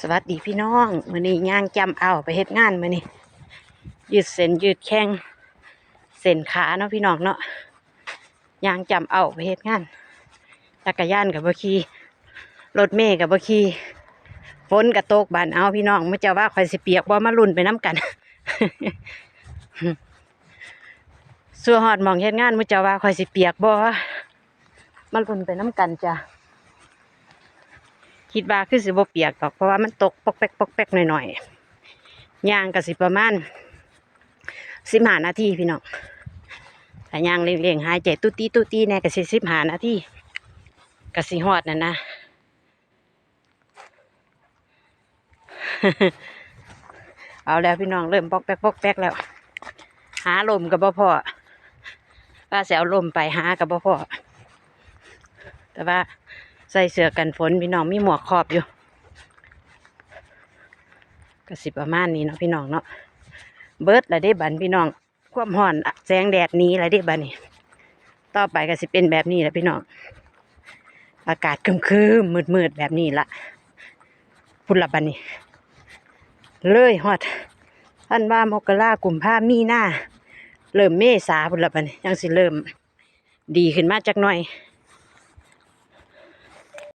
สวัสดีพี่น้องมือนี้ย่างจำเอาไปเฮ็ดงานมือนี้ยืดเส้นยืดแข้งเส้นขาเนาะพี่น้องเนาะย่างจำเอาไปเฮ็ดงานจักรยานกับบ่ขี่รถเมล์กับบ่ขี่ฝนกับโตกบานเอาพี่น้องมื่เจ้าว่าข่อยสิเปียกบ่มาลุ่นไปน้ำกันสัวหอดมองเฮ็ดงานมื่เจ้าว่าข่อยสิเปียกบ่มาลุ่นไปน้ำกันจ้ะ คิดว่าคือสิบ่เปียกดอกเพราะว่ามันตกปอกแป๊กปอกแป๊กหน่อยๆย่างก็สิประมาณสิบห้านาทีพี่น้องถ้าย่างเร่งๆหายใจตุ้ตีตุ้ตีแน่ก็สิสิบห้านาทีก็สิฮอดนั่นนะเอาแล้วพี่น้องเริ่มปอกแป๊กปอกแป๊กแล้ว หาลมกับบ่พอว่าเสิเอาลมไปหากับบ่พอแต่ว่า ใส่เสื้อกันฝนพี่น้องมีหมวกครอบอยู่ก็สิประมาณนี้เนาะพี่น้องเนาะเบิร์ดละได้บันพี่น้อง ความร้อนแสงแดดหนี้ละได้บันนี่ต่อไปก็สิเป็นแบบนี้แหละพี่น้อง อากาศครึมๆมืดๆแบบนี้ละพุ่นละบันนี่เลยฮอดท่านว่ามกรากุมภามีหน้า เริ่มเมษาพุ่นละบันนี่ยังสิเริ่ม ดีขึ้นมาจักหน่อย